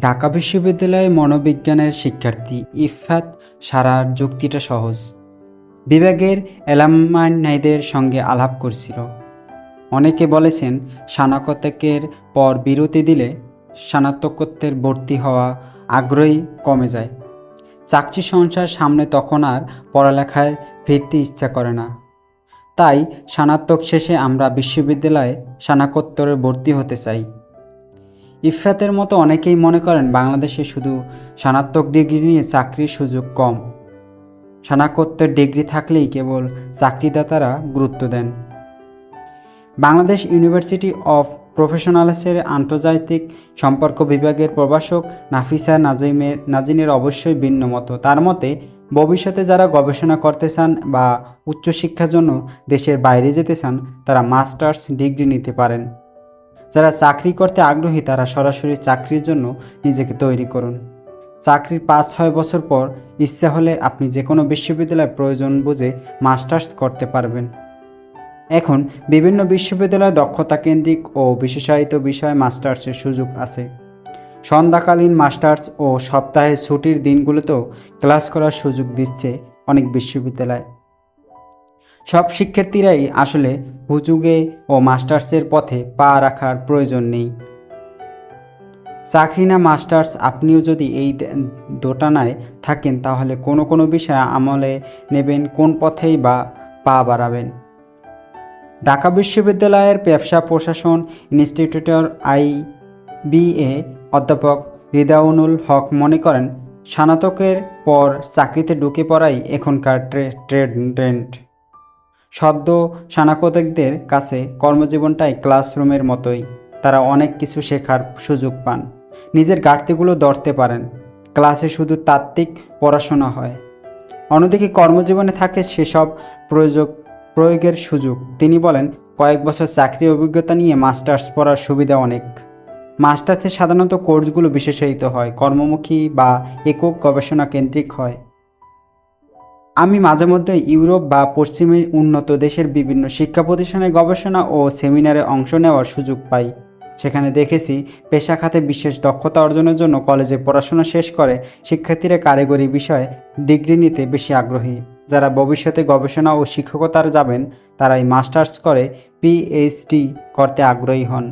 ঢাকা বিশ্ববিদ্যালয়ে মনোবিজ্ঞানের শিক্ষার্থী ইফফাত সারার যুক্তিটা সহজ। বিভাগের এলামাইনদের সঙ্গে আলাপ করছিল। অনেকে বলেছেন স্নাতকের পর বিরতি দিলে স্নাতকোত্তর ভর্তি হওয়া আগ্রহী কমে যায়। চাকরি সংসার সামনে তখন আর পড়ালেখায় ফিরতে ইচ্ছা করে না। তাই স্নাতক শেষে আমরা বিশ্ববিদ্যালয়ে স্নাতকোত্তরে ভর্তি হতে চাই। ইফরাতের মতো অনেকেই মনে করেন বাংলাদেশে শুধু স্নাতক ডিগ্রি নিয়ে চাকরির সুযোগ কম। স্নাতকোত্তর ডিগ্রি থাকলেই কেবল চাকরিদাতারা গুরুত্ব দেন। বাংলাদেশ ইউনিভার্সিটি অফ প্রফেশনালসের আন্তর্জাতিক সম্পর্ক বিভাগের প্রভাষক নাফিসা নাজিমের নাজিনের অবশ্যই ভিন্ন মতো। তার মতে, ভবিষ্যতে যারা গবেষণা করতে চান বা উচ্চশিক্ষার জন্য দেশের বাইরে যেতে চান, তারা মাস্টার্স ডিগ্রি নিতে পারেন। যারা চাকরি করতে আগ্রহী, তারা সরাসরি চাকরির জন্য নিজেকে তৈরি করুন। চাকরির পাঁচ, ছয় বছর পর ইচ্ছা হলে আপনি যে কোনো বিশ্ববিদ্যালয়ে প্রয়োজন বুঝে মাস্টার্স করতে পারবেন। এখন বিভিন্ন বিশ্ববিদ্যালয়ে দক্ষতা কেন্দ্রিক ও বিশেষায়িত বিষয়ে মাস্টার্সের সুযোগ আছে। সন্ধ্যাকালীন মাস্টার্স ও সপ্তাহে ছুটির দিনগুলোতেও ক্লাস করার সুযোগ দিচ্ছে অনেক বিশ্ববিদ্যালয়। সব শিক্ষার্থীরাই আসলে হুজুগে ও মাস্টার্সের পথে পা রাখার প্রয়োজন নেই। চাকরি না মাস্টার্স, আপনিও যদি এই দোটানায় থাকেন, তাহলে কোনো কোনো বিষয়ে আমলে নেবেন, কোন পথেই বা পা বাড়াবেন। ঢাকা বিশ্ববিদ্যালয়ের ব্যবসা প্রশাসন ইনস্টিটিউটের আই বিএ অধ্যাপক রিদাউনুল হক মনে করেন, স্নাতকের পর চাকরিতে ঢুকে পড়াই এখনকার ট্রে- ট্রেন্ড। সদ্য স্নাতকদের কাছে কর্মজীবনটাই ক্লাসরুমের মতোই। তারা অনেক কিছু শেখার সুযোগ পান। নিজের ঘাটতিগুলো ধরতে পারেন। ক্লাসে শুধু তাত্ত্বিক পড়াশোনা হয়। অন্যদিকে কর্মজীবনে থাকে সেসব প্রয়োগ প্রয়োগের সুযোগ। তিনি বলেন, কয়েক বছর চাকরি অভিজ্ঞতা নিয়ে মাস্টার্স পড়ার সুবিধা অনেক। মাস্টার্সে সাধারণত কোর্সগুলো বিশেষায়িত হয়, কর্মমুখী বা একক গবেষণা কেন্দ্রিক হয়। আমি মাঝে মধ্যে ইউরোপ বা পশ্চিমের উন্নত দেশের বিভিন্ন শিক্ষা প্রতিষ্ঠানে গবেষণা ও সেমিনারে অংশ নেওয়ার সুযোগ পাই। সেখানে দেখেছি, পেশা খাতে বিশেষ দক্ষতা অর্জনের জন্য কলেজে পড়াশোনা শেষ করে শিক্ষার্থীরা কারিগরি বিষয়ে ডিগ্রি নিতে বেশি আগ্রহী। যারা ভবিষ্যতে গবেষণা ও শিক্ষকতার যাবেন, তারাই মাস্টার্স করে, পিএইচডি করতে আগ্রহী হন।